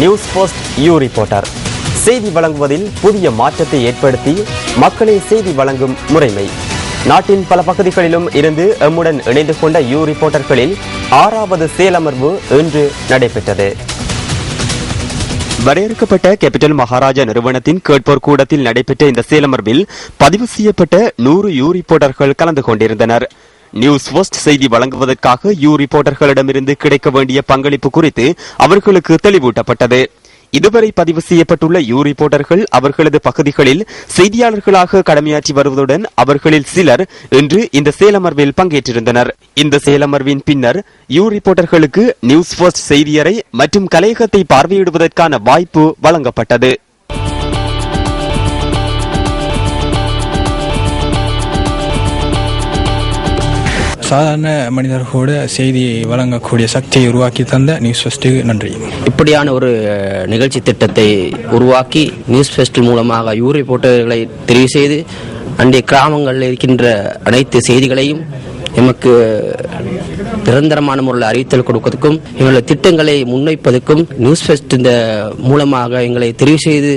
News post you reporter. செய்தி வழங்குவதில் புதிய மாற்றத்தை ஏற்படுத்தி மக்களை செய்தி வழங்கும் முறைமை. நாட்டின் பல பகுதிகளிலும் இருந்து எம்முடன் இணைந்து கொண்ட யூ ரிப்போர்ட்டர்களில் ஆறாவது செயலமர்வு இன்று நடைபெற்றது. வரையறுக்கப்பட்ட கேபிட்டல் மகாராஜா நிறுவனத்தின் கேட்போர் கூடத்தில் நடைபெற்ற இந்த செயலமர்வில் பதிவு செய்யப்பட்ட நூறு யூ ரிப்போர்ட்டர்கள் கலந்து கொண்டிருந்தனர். நியூஸ் போஸ்ட் செய்தி வழங்குவதற்காக யூ ரிப்போர்ட்டர்களிடமிருந்து கிடைக்க வேண்டிய பங்களிப்பு குறித்து அவர்களுக்கு தெளிவூட்டப்பட்டது. இதுவரை பதிவு செய்யப்பட்டுள்ள யூ ரிப்போர்ட்டர்கள் அவர்களது பகுதிகளில் செய்தியாளர்களாக கடமையாற்றி வருவதுடன் அவர்களில் சிலர் இன்று இந்த செயலமர்வில் பங்கேற்றிருந்தனர். இந்த செயலமர்வின் பின்னர் யூ ரிப்போர்ட்டர்களுக்கு நியூஸ் போஸ்ட் செய்தியறை மற்றும் கலையகத்தை பார்வையிடுவதற்கான வாய்ப்பு வழங்கப்பட்டது. சாதாரண மனிதர்களோட செய்தியை வழங்கக்கூடிய சக்தியை உருவாக்கி தந்த நியூஸ் ஃபெஸ்ட்டுக்கு நன்றி. இப்படியான ஒரு நிகழ்ச்சி திட்டத்தை உருவாக்கி நியூஸ் ஃபெஸ்ட் மூலமாக யூரி போட்டவர்களை தெரிவு செய்து அன்றைய கிராமங்களில் இருக்கின்ற அனைத்து செய்திகளையும் எமக்கு நிரந்தரமான முறையில் அறிவித்தல் கொடுப்பதற்கும் எங்களுடைய திட்டங்களை முன்வைப்பதற்கும் நியூஸ் ஃபெஸ்ட் இந்த மூலமாக எங்களை தெரிவு செய்து